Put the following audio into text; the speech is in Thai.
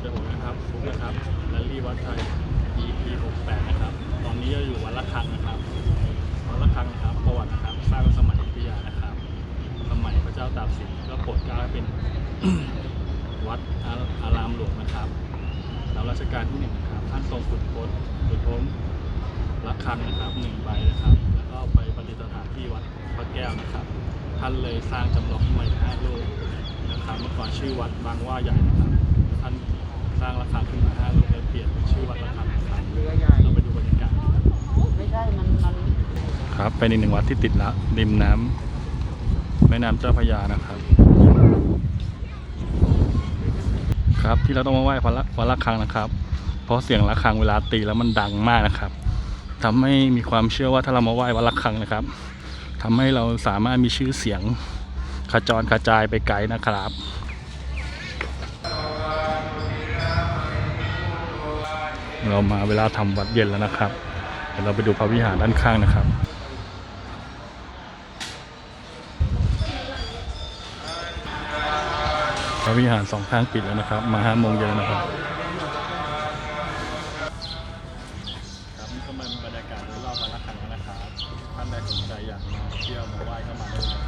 เจอผมนะครับฟุกนะครับแลลี่วัดไทย EP 68นะครับ ตอนนี้เราอยู่วัดละคังนะครับวัดละคังนะครับประวัตินะครับสร้างสมัยอยุธยานะครับ สมัยพระเจ้าตากสินก็โปรดเกล้าให้เป็น วัดอาอารามหลวงนะครับแล้วรัชกาลที่หนึ่งนะครับท่านทรงขุดพดขุดพ้นระฆังนะครับหนึ่งใบนะครับ แล้วก็ไปประดิษฐานที่วัดพระแก้วนะครับ ท่านเลยสร้างจำลองขึ้นมาอีกห้าลูกนะครับเมื่อก่อนชื่อวัดบางว่าใหญ่นะครับ ครับเป็นอีกหนึ่งวัดที่ติดละริมน้ำแม่น้ำเจ้าพระยานะครับ ครับที่เราต้องมาไหว้พระละวัดระฆังนะครับ เพราะเสียงระฆังเวลาตีแล้วมันดังมากนะครับทำให้มีความเชื่อว่าถ้าเรามาไหว้วัดระฆังนะครับทำให้เราสามารถมีชื่อเสียงขจรกระจายไปไกลนะครับเรามาเวลาทำวัดเย็นแล้วนะครับ เดี๋ยวเราไปดูพระวิหารด้านข้างนะครับ พระวิหารสองข้างปิดแล้วนะครับ มาห้าโมงเย็นนะครับครับนี่ก็เป็นบรรยากาศรอบๆมาละคังนะครับท่านใดสนใจอยากมาเที่ยวมาไหว้ก็มาได้